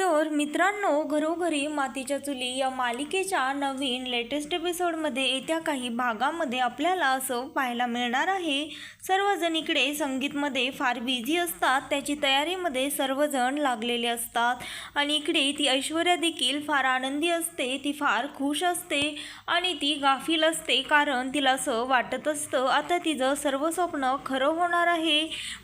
तर मित्रांनो घरोघरी मातीच्या चुली या मालिकेच्या नवीन लेटेस्ट एपिसोडमध्ये येत्या काही भागामध्ये आपल्याला असं पाहायला मिळणार आहे. सर्वजण इकडे संगीतमध्ये फार बिझी असतात. त्याची तयारीमध्ये सर्वजण लागलेले असतात. आणि इकडे ती ऐश्वर्या देखील फार आनंदी असते ती फार खुश असते आणि ती गाफील असते कारण तिला असं वाटत असतं आता तिचं सर्व स्वप्न खरं होणार आहे.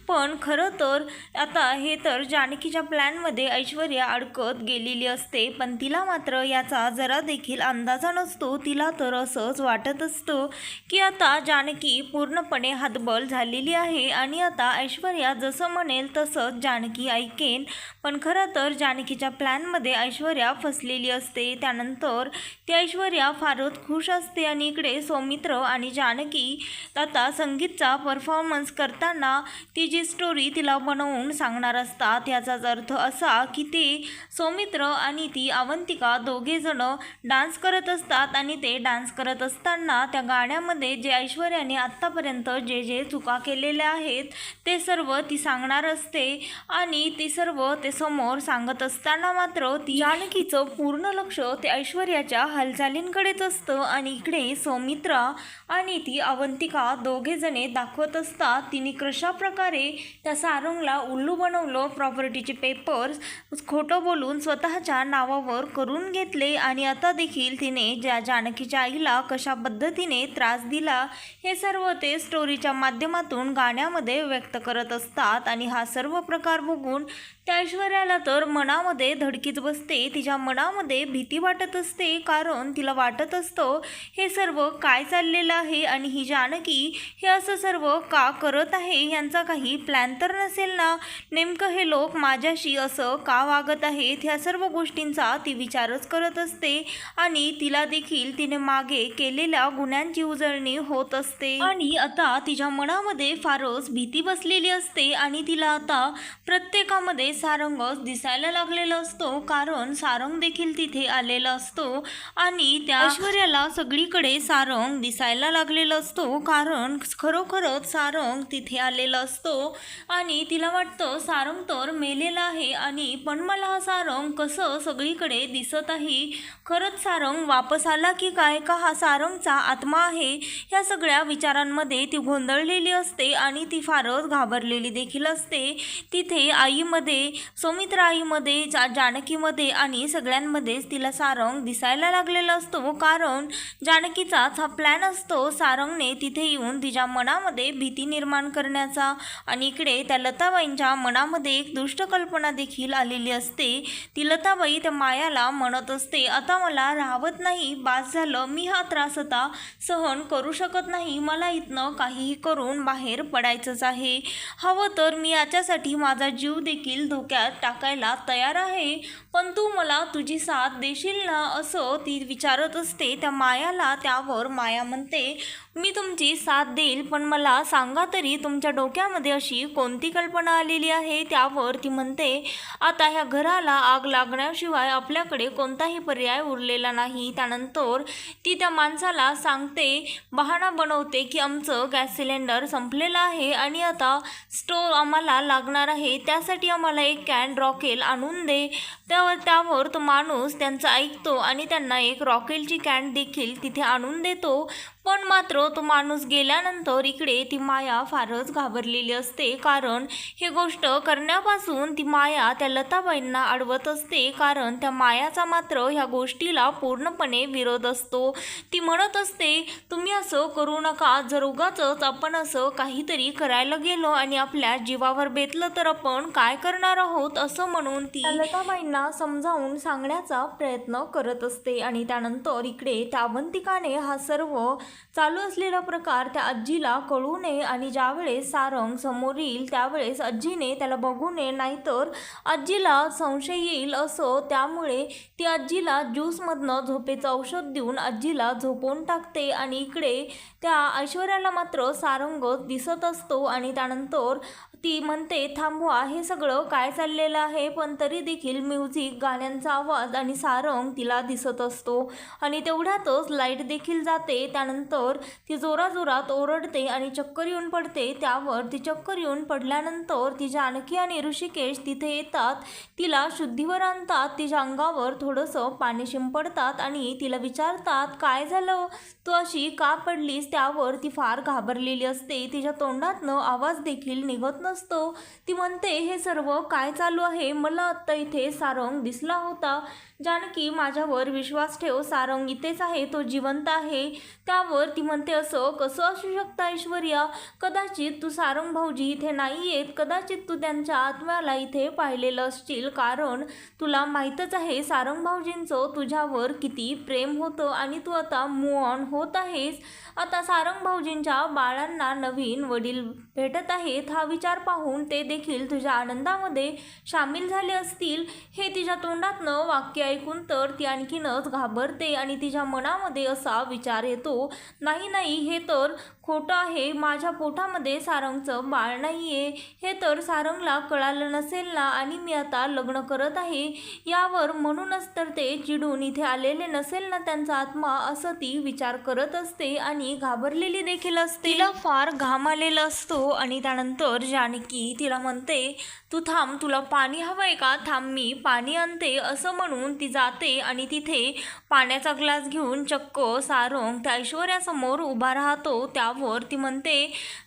पण खरं तर आता हे तर जानकीच्या प्लॅनमध्ये ऐश्वर्या हरकत गेलेली असते पण तिला मात्र याचा जरा देखील अंदाजा नसतो. तिला तर असंच वाटत असतं की आता जानकी पूर्णपणे हातबल झालेली आहे आणि आता ऐश्वर्या जसं म्हणेल तसंच जानकी ऐकेन. पण खरं तर जानकीच्या प्लॅनमध्ये ऐश्वर्या फसलेली असते. त्यानंतर ती ऐश्वर्या फारच खुश असते आणि इकडे सौमित्र आणि जानकी आता संगीतचा परफॉर्मन्स करताना ती जी स्टोरी तिला बनवून सांगणार असतात याचाच अर्थ असा की ते सौमित्र आणि ती अवंतिका दोघेजणं डान्स करत असतात आणि ते डान्स करत असताना त्या गाण्यामध्ये जे ऐश्वर्याने आत्तापर्यंत जे जे चुका केलेल्या आहेत ते सर्व ती सांगणार असते आणि ती सर्व ते समोर सांगत असताना मात्र ती जानकीचं पूर्ण लक्ष ते ऐश्वर्याच्या हालचालींकडेच असतं आणि इकडे सौमित्रा आणि ती अवंतिका दोघेजणे दाखवत असतात. तिने कशा प्रकारे त्या सारंगला उल्लू बनवलं प्रॉपर्टीचे पेपर्स खोटं बोलून स्वतःच्या नावावर करून घेतले आणि आता देखील तिने ज्या जानकीच्या आईला कशा पद्धतीने त्रास दिला हे सर्व ते स्टोरीच्या माध्यमातून गाण्यामध्ये व्यक्त करत असतात आणि हा सर्व प्रकार बघून त्या ऐश्वर्याला तर मनामध्ये धडकीच बसते तिच्या मनामध्ये भीती वाटत असते कारण तिला वाटत असतं हे सर्व काय चाललेलं आहे आणि ही जानकी हे असं सर्व का करत आहे यांचा काही प्लॅन तर नसेल ना? नेमकं हे लोक माझ्याशी असं का वागत आहेत. ह्या सर्व गोष्टींचा ती विचारच करत असते आणि तिला देखील तिने मागे केलेल्या गुन्ह्यांची उजळणी होत असते. आणि आता तिच्या मनामध्ये फारच भीती बसलेली असते आणि तिला आता प्रत्येकामध्ये सारंगच दिसायला लागलेला असतो. कारण सारंग देखील तिथे आलेला असतो आणि त्या ऐश्वर्याला सगळीकडे सारंग दिसायला लागलेला असतो. कारण खरोखरच सारंग तिथे आलेला असतो. आणि तिला वाटतं सारंग तर मेलेला आहे आणि पण मला हा सारंग कसं सगळीकडे दिसत आहे खरंच सारंग वापस आला की काय? का हा सारंगचा आत्मा आहे? ह्या सगळ्या विचारांमध्ये ती गोंधळलेली असते आणि ती फारच घाबरलेली देखील असते. तिथे आईमध्ये सौमित्र आईमध्ये जा जानकीमध्ये आणि सगळ्यांमध्येच तिला सारंग दिसायला लागलेला असतो. कारण जानकीचाच हा प्लॅन असतो सारंगने तिथे येऊन तिच्या मनामध्ये भीती निर्माण करण्याचा आणि इकडे त्या लताबाईंच्या मनामध्ये एक दुष्ट कल्पना देखील आलेली असते. ती लताबाई त्या मायाला म्हणत असते आता मला राहवत नाही बास झालं मी हा त्रास आता सहन करू शकत नाही मला इथनं काहीही करून बाहेर पडायचंच आहे. हवं तर मी याच्यासाठी माझा जीव देखील धोक्यात टाकायला तयार आहे. पण तू मला तुझी साथ देशील ना? असं ती विचारत असते. त्या मायाला त्यावर माया म्हणते मी तुमची साथ देईल पण मला सांगा तरी तुमच्या डोक्यामध्ये अशी कोणती कल्पना आलेली आहे? त्यावर ती म्हणते आता ह्या घरात घराला आग लागण्याशिवाय आपल्याकडे कोणताही पर्याय उरलेला नाही. त्यानंतर ती त्या माणसाला सांगते बहाणा बनवते की आमचं गॅस सिलेंडर संपलेलं आहे आणि आता स्टोव आम्हाला लागणार आहे. त्यासाठी आम्हाला एक कॅन रॉकेल आणून दे. त्यावर त्यावर तो माणूस त्यांचं ऐकतो आणि त्यांना एक रॉकेलची कॅन देखील तिथे आणून देतो. पण मात्र तो माणूस गेल्यानंतर इकडे ती माया फारच घाबरलेली असते. कारण हे गोष्ट करण्यापासून ती माया त्या लताबाईंना अडवत असते. कारण त्या मायाचा मात्र ह्या गोष्टीला पूर्णपणे विरोध असतो. ती म्हणत असते तुम्ही असं करू नका. जर उगाच आपण असं काहीतरी करायला गेलो आणि आपल्या जीवावर बेतलं तर आपण काय करणार आहोत? असं म्हणून ती लताबाईंना समजावून सांगण्याचा प्रयत्न करत असते. आणि त्यानंतर इकडे त्या अवंतिकाने हा सर्व चालू असलेला प्रकार त्या आजीला कळू नये आणि ज्यावेळेस सारंग समोर येईल त्यावेळेस आजीने त्याला बघू नये नाहीतर आजीला संशय येईल असं. त्यामुळे ती आजीला ज्यूसमधनं झोपेचं औषध देऊन आजीला झोपवून टाकते आणि इकडे त्या ऐश्वर्याला मात्र सारंग दिसत असतो आणि त्यानंतर ती म्हणते थांबवा हे सगळं काय चाललेलं आहे? पण तरी देखील म्युझिक गाण्यांचा आवाज आणि सारंग तिला दिसत असतो. आणि तेवढ्यातच लाइट देखील जाते. त्यानंतर ती जोराजोरात ओरडते आणि चक्कर येऊन पडते. त्यावर ती चक्कर येऊन पडल्यानंतर ती जानकी आणि ऋषिकेश तिथे येतात. तिला शुद्धीवर आणतात. तिच्या अंगावर थोडंसं पाणी शिंपडतात आणि तिला विचारतात काय झालं? तू अशी का पडलीस? त्यावर ती फार घाबरलेली असते. तिच्या तोंडातनं आवाज देखील निघत नसतो. ती म्हणते हे सर्व काय चालू आहे? मला आत्ता इथे सारंग दिसला होता. जानकी माझ्यावर विश्वास ठेव सारंग इथेच आहे तो जिवंत आहे. त्यावर ती म्हणते असं कसं असू शकतं ऐश्वर्या? कदाचित तू सारंग भाऊजी इथे नाही येत. कदाचित तू त्यांच्या आत्म्याला इथे पाहिलेलं असशील. कारण तुला माहीतच आहे सारंग भाऊजींचं तुझ्यावर किती प्रेम होतं आणि तू आता मूव ऑन होत आहेस. आता सारंग भाऊजींच्या बाळांना नवीन वडील भेटत आहेत. हा विचार पाहून ते देखील तुझ्या आनंदामध्ये सामील झाले असतील. हे तिच्या तोंडातनं वाक्य ऐकून तर ती आणखीनच घाबरते आणि तिच्या मनामध्ये असा विचार येतो नाही नाही हे तर खोटं आहे माझ्या पोटामध्ये सारंगचं बाळ नाही आहे हे तर सारंगला कळालं नसेल ना आणि मी आता लग्न करत आहे. यावर म्हणूनच तर ते चिडून इथे आलेले नसेल ना त्यांचा आत्मा असं ती विचार करत असते आणि घाबरलेली देखील असते. तिला फार घाम आलेला असतो आणि त्यानंतर जानकी तिला म्हणते तू थांब तुला पाणी हवंय का? थांब मी पाणी आणते असं म्हणून ती जाते आणि तिथे पाण्याचा ग्लास घेऊन चक्क सारंग त्या ऐश्वर्यासमोर उभा राहतो. त्या त्यावर ती म्हणते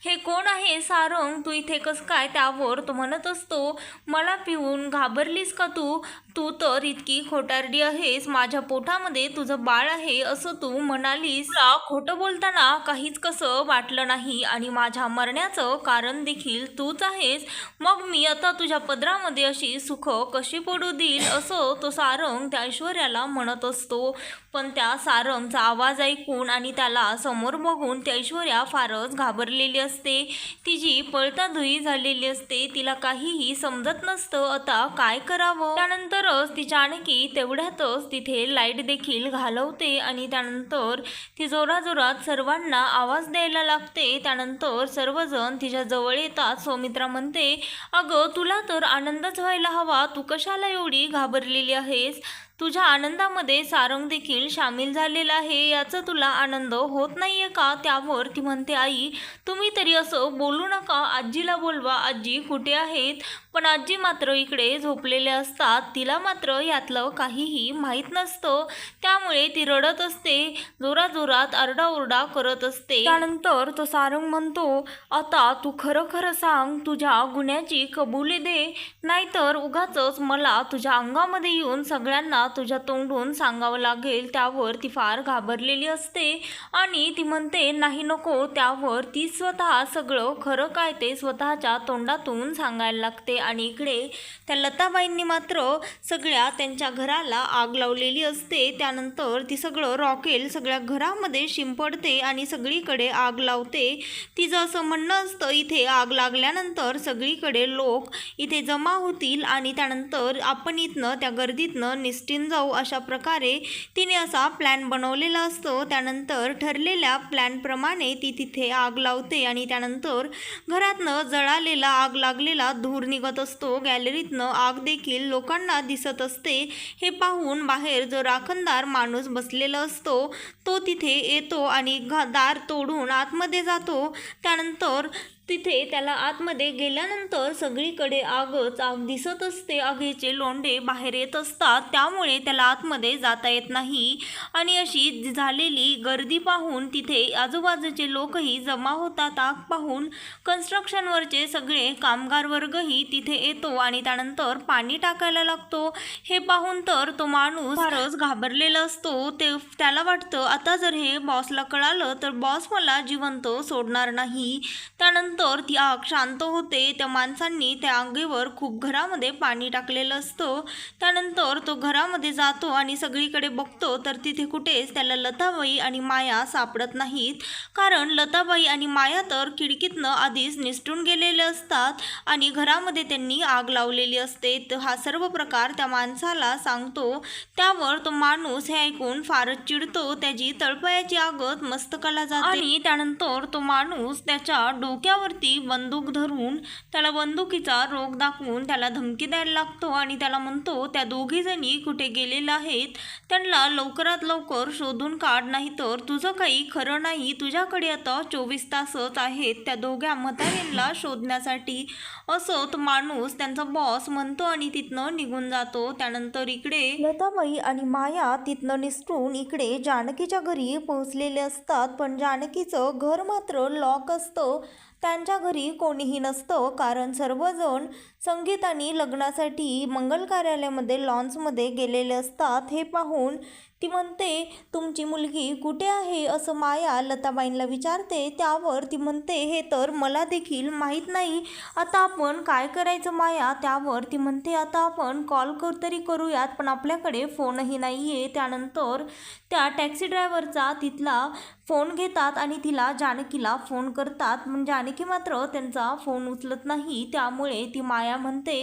हे कोण आहे सारंग? तू इथे कस काय त्यावर? तो म्हणत असतो मला पिऊन घाबरलीस का तू? तू तर इतकी खोटारडी आहेस. माझ्या पोटामध्ये तुझं बाळ आहे असं तू म्हणालीस. तुला खोटं बोलताना काहीच कसं वाटलं नाही आणि माझ्या मरण्याचं कारण देखील तूच आहेस. मग मी आता तुझ्या पदरामध्ये अशी सुख कशी पडू देईल असं तो सारंग त्या ऐश्वर्याला म्हणत असतो. पण त्या सारंगचा आवाज ऐकून आणि त्याला समोर बघून त्या ऐश्वर्या फारच घाबरलेली असते. तिची पळताधुई झालेली असते तिला काहीही समजत नसतं. आता काय करावं? त्यानंतरच ती जानकी तेवढ्यातच तिथे लाइट देखील घालवते आणि त्यानंतर ती जोराजोरात सर्वांना आवाज द्यायला लागते. त्यानंतर सर्वजण तिच्या जवळ येतात. सौमित्रा म्हणते अगं तुला तर आनंदच व्हायला हवा. तू कशाला एवढी घाबरलेली आहेस? तुझ्या आनंदामध्ये सारंग देखील सामील झालेला आहे याचा तुला आनंद होत नाहीये का? त्यावर ती म्हणते आई तुम्ही तरी असं बोलू नका. आजीला बोलवा. आजी कुठे आहेत? पण आजी मात्र इकडे झोपलेले असतात. तिला मात्र यातलं काहीही माहीत नसतं. त्यामुळे ती रडत असते. जोराजोरात आरडाओरडा करत असते. त्यानंतर तो सारंग म्हणतो आता तू खरं खरं सांग तुझ्या गुन्ह्याची कबुली दे. नाहीतर उगाच मला तुझ्या अंगामध्ये येऊन सगळ्यांना तुझ्या तोंडून सांगावं लागेल. त्यावर ती फार घाबरलेली असते. आणि ती म्हणते नाही नको त्यावर ती स्वतः सगळं खरं काय ते स्वतःच्या तोंडातून सांगायला लागते. आणि इकडे त्या लताबाईंनी मात्र सगळ्या त्यांच्या घराला आग लावलेली असते. त्यानंतर ती सगळं रॉकेल सगळ्या घरामध्ये शिंपडते आणि सगळीकडे आग लावते. तिचं असं म्हणणं असतं इथे आग लागल्यानंतर सगळीकडे लोक इथे जमा होतील आणि त्यानंतर आपण इथनं त्या गर्दीतनं निसटीन जाऊ अशा प्रकारे तिने असा प्लॅन बनवलेला असतो. त्यानंतर ठरलेल्या प्लॅनप्रमाणे ती तिथे आग लावते आणि त्यानंतर घरातनं जळालेला आग लागलेला धूर निघत असतो. गॅलरीतनं आग देखील लोकांना दिसत असते. हे पाहून बाहेर जो राखणदार माणूस बसलेला असतो तो तिथे येतो आणि घ दार तोडून आतमध्ये जातो. त्यानंतर तिथे त्याला आतमध्ये गेल्यानंतर सगळीकडे आगच आग दिसत असते. आगीचे लोंढे बाहेर येत असतात. त्यामुळे त्याला आतमध्ये जाता येत नाही. आणि अशी झालेली गर्दी पाहून तिथे आजूबाजूचे लोकही जमा होतात. आग पाहून कन्स्ट्रक्शनवरचे सगळे कामगार वर्गही तिथे येतो आणि त्यानंतर पाणी टाकायला लागतो. हे पाहून तर तो माणूस फारच घाबरलेला असतो. ते त्याला वाटतं आता जर हे बॉसला कळालं तर बॉस मला जिवंत सोडणार नाही. त्यानंतर ती आग शांत होते. त्या माणसांनी त्या आगीवर खूप घरामध्ये पाणी टाकलेलं असतं. त्यानंतर तो घरामध्ये जातो आणि सगळीकडे बघतो तर तिथे कुठेच त्याला लताबाई आणि माया सापडत नाहीत. कारण लताबाई आणि माया तर खिडकीतनं आधीच निसटून गेलेले असतात आणि घरामध्ये त्यांनी आग लावलेली असते. तर हा सर्व प्रकार त्या माणसाला सांगतो. त्यावर तो माणूस हे ऐकून फारच चिडतो. त्याची तळपयाची आगत मस्तकाला जाते. आणि त्यानंतर तो माणूस त्याच्या डोक्यावर डोक्यावरती बंदूक धरून त्याला बंदुकीचा रोग दाखवून त्याला धमकी द्यायला लागतो आणि त्याला म्हणतो त्या दोघी जणी कुठे गेलेल्या आहेत? त्यांना लवकरात लवकर शोधून काढ नाही तर तुझं काही खरं नाही. तुझ्याकडे आता चोवीस तासच आहेत. त्या दोघ्या म्हाताऱ्यांना शोधण्यासाठी असत माणूस त्यांचा बॉस म्हणतो आणि तिथनं निघून जातो. त्यानंतर इकडे लताबाई आणि माया तिथनं निसटून इकडे जानकीच्या घरी पोहोचलेले असतात. पण जानकीचं घर मात्र लॉक असतं. त्यांच्या घरी कोणीही नसतं कारण सर्वजण संगीत आणि लग्नासाठी मंगल कार्यालयामध्ये लॉन्समध्ये गेलेले असतात. हे पाहून ती म्हणते तुमची मुलगी कुठे आहे? असं माया लताबाईंना विचारते. त्यावर ती म्हणते हे तर मला देखील माहीत नाही. आता आपण काय करायचं माया? त्यावर ती म्हणते आता आपण कॉल कर तरी करूयात पण आपल्याकडे फोनही नाही आहे त्यानंतर त्या टॅक्सी ड्रायव्हरचा तिथला फोन घेतात आणि तिला जानकीला फोन करतात. म्हणजे पण जानकी मात्र त्यांचा फोन उचलत नाही. त्यामुळे ती माया म्हणते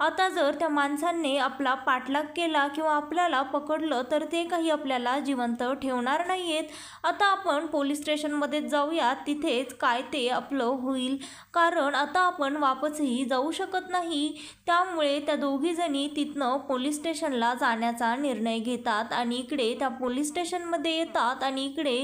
आता जर त्या माणसांनी आपला पाठलाग केला किंवा आपल्याला पकडलं तर ते काही आपल्याला जिवंत ठेवणार नाही आहेत आता आपण पोलीस स्टेशनमध्ये जाऊयात तिथेच काय ते आपलं होईल. कारण आता आपण वापसही जाऊ शकत नाही. त्यामुळे त्या दोघीजणी तिथनं पोलीस स्टेशनला जाण्याचा निर्णय घेतात आणि इकडे त्या पोलीस स्टेशनमध्ये येतात आणि इकडे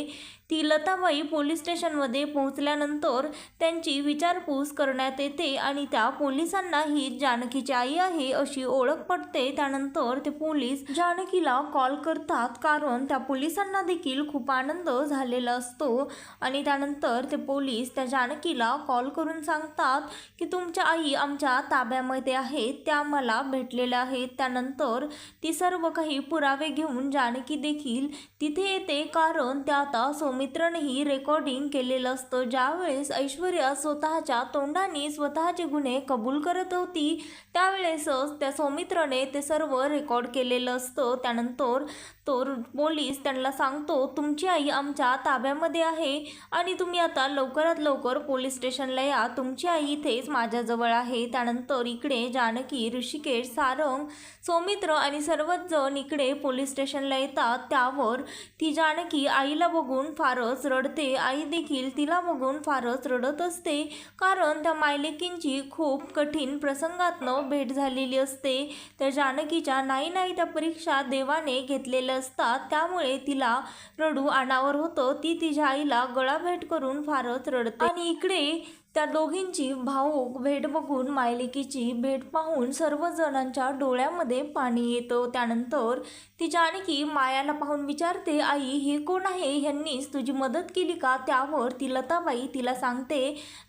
ती लताबाई पोलीस स्टेशनमध्ये पोहोचल्यानंतर त्यांची विचारपूस करण्यात येते आणि त्या पोलिसांना ही जानकीची आई आहे अशी ओळख पडते त्यानंतर ते पोलीस जानकीला कॉल करतात कारण त्या पोलिसांना देखील खूप आनंद झालेला असतो. आणि त्यानंतर ते पोलीस त्या जानकीला कॉल करून सांगतात की तुमच्या आई आमच्या ताब्यामध्ये आहेत त्या मला भेटलेल्या आहेत. त्यानंतर ती सर्व काही पुरावे घेऊन जानकी देखील तिथे येते कारण त्या आता सौमित्रनंही रेकॉर्डिंग केलेलं असतं. ज्यावेळेस ऐश्वर्या स्वतःच्या तोंडाने स्वतःचे गुन्हे कबूल करत होती त्यावेळेसच त्या सौमित्रने ते सर्व रेकॉर्ड केलेलं असतं. त्यानंतर तो पोलीस त्यांना सांगतो तुमची आई आमच्या ताब्यामध्ये आहे आणि तुम्ही आता लवकरात लवकर पोलीस स्टेशनला या. तुमची आई इथेच माझ्याजवळ आहे. त्यानंतर इकडे जानकी ऋषिकेश सारंग सौमित्र आणि सर्वच जण इकडे पोलीस स्टेशनला येतात. त्यावर ती जानकी आईला बघून फार फारच रडते. आई देखील तिला बघून फारच रडत असते. कारण त्या मायलेकींची खूप कठीण प्रसंगातनं भेट झालेली असते. त्या जानकीच्या नाही नाही त्या परीक्षा देवाने घेतलेल्या असतात. त्यामुळे तिला रडू अनावर होतं. ती तिच्या आईला गळा भेट करून फारच रडते. आणि इकडे त्या दोघींची भाऊक भेट बघून मायलेकीची भेट पाहून सर्वजणांच्या डोळ्यामध्ये पाणी येतं. त्यानंतर ती जानकी मायाला पाहून विचारते आई हे कोण आहे? ह्यांनीच तुझी मदत केली का त्यावर ती लताबाई तिला सांगते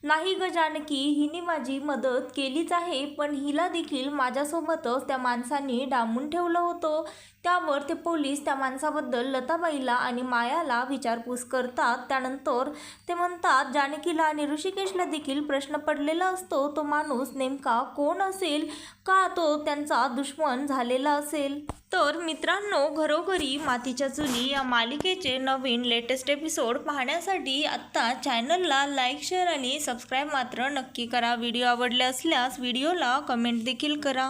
नाही ग जानकी हिने माझी मदत केलीच आहे पण हिला देखील माझ्यासोबतच त्या माणसांनी डांबून ठेवलं होतं. त्यावर ते पोलीस त्या माणसाबद्दल लताबाईला आणि मायाला विचारपूस करतात. त्यानंतर ते म्हणतात जानकीला आणि ऋषिकेशला देखील प्रश्न पडलेला असतो. तो माणूस नेमका कोण असेल? का तो त्यांचा दुश्मन झालेला असेल? तर मित्रांनो घरोघरी मातीच्या चुली या मालिकेचे नवीन लेटेस्ट एपिसोड पाहण्यासाठी आत्ता चॅनलला लाईक शेअर आणि सबस्क्राईब मात्र नक्की करा. व्हिडिओ आवडले असल्यास व्हिडिओला कमेंट देखील करा.